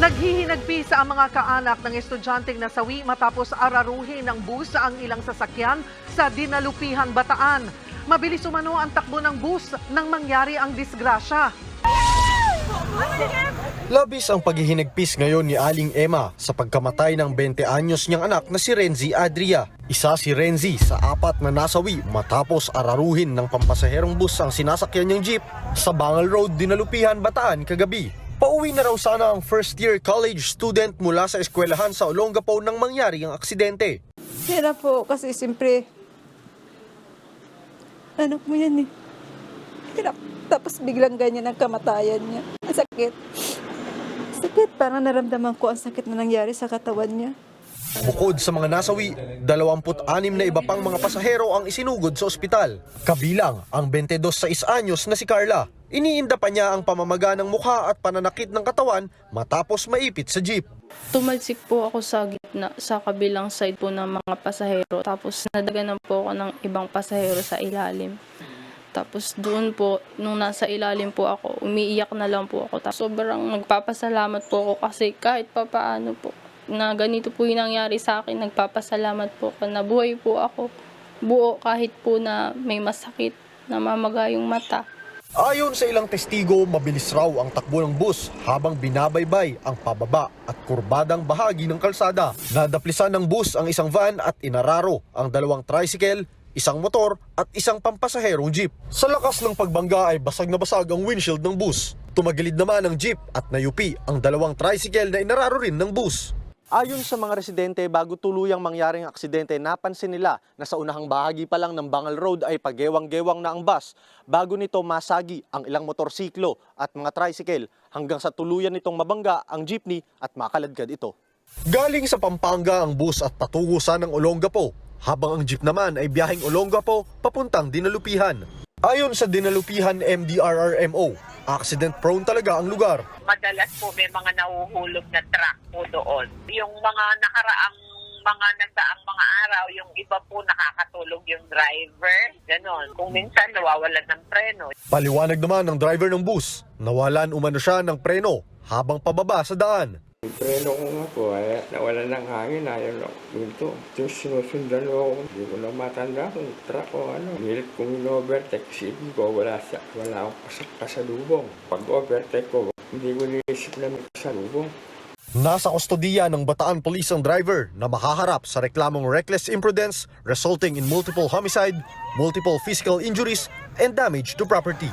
Naghihinagpi sa ang mga kaanak ng estudyanteng nasawi matapos araruhin ng bus ang ilang sasakyan sa Dinalupihan, Bataan. Mabilis umano ang takbo ng bus nang mangyari ang disgrasya. Labis ang paghihinagpis ngayon ni Aling Emma sa pagkamatay ng 20 anyos niyang anak na si Renzi Adria. Isa si Renzi sa apat na nasawi matapos araruhin ng pampasaherong bus ang sinasakyan niyang jeep sa Bangal Road, Dinalupihan, Bataan kagabi. Pauwi na raw sana ang first year college student mula sa eskwelahan sa Olongapo nang mangyari ang aksidente. Hirap po kasi siyempre, anak mo yan eh. Hirap. Tapos biglang ganyan ang kamatayan niya. Ang sakit. Sakit. Parang naramdaman ko ang sakit na nangyari sa katawan niya. Bukod sa mga nasawi, 26 na iba pang mga pasahero ang isinugod sa ospital. Kabilang ang 22 sa anyos na si Carla. Iniinda pa niya ang pamamaga ng mukha at pananakit ng katawan matapos maipit sa jeep. Tumalsik po ako sa gitna, sa kabilang side po ng mga pasahero. Tapos nadaganan po ako ng ibang pasahero sa ilalim. Tapos doon po, nung nasa ilalim po ako, umiiyak na lang po ako. Tapos sobrang nagpapasalamat po ako kasi kahit pa paano po, na ganito po yung nangyari sa akin, nagpapasalamat po ako na buhay po ako. Buo kahit po na may masakit, namamaga yung mata. Ayon sa ilang testigo, mabilis raw ang takbo ng bus habang binabaybay ang pababa at kurbadang bahagi ng kalsada. Nadaplisan ng bus ang isang van at inararo ang dalawang tricycle, isang motor at isang pampasaherong jeep. Sa lakas ng pagbangga ay basag na basag ang windshield ng bus. Tumagilid naman ang jeep at nayupi ang dalawang tricycle na inararo rin ng bus. Ayon sa mga residente, bago tuluyang mangyaring aksidente, napansin nila na sa unahang bahagi pa lang ng Bangal Road ay pagewang-gewang na ang bus. Bago nito masagi ang ilang motorsiklo at mga tricycle hanggang sa tuluyan nitong mabangga ang jeepney at makaladkad ito. Galing sa Pampanga ang bus at patungo sa ng Olongapo, habang ang jeep naman ay biyaheng Olongapo papuntang Dinalupihan. Ayon sa Dinalupihan MDRRMO, accident prone talaga ang lugar. madalas po may mga nahuhulog na truck po doon. Yung mga nakaraang mga nagdaang mga araw, yung iba po nakakatulog yung driver. Ganon. Kung minsan nawawalan ng preno. Paliwanag naman ng driver ng bus, nawalan umano siya ng preno habang pababa sa daan. Yung preno ko nga po, ay nawala ng hangin, ayaw na ginto. Tapos sinusundan ako, hindi ko na matanda kung truck o ano. Milit kong in-overtake, isipin ko, wala, sa, wala akong pasak kasalubong. Pag overtake ko, hindi ko niisip na may kasalubong. Nasa kustodiya ng Bataan Police ang driver na mahaharap sa reklamong reckless imprudence resulting in multiple homicide, multiple physical injuries, and damage to property.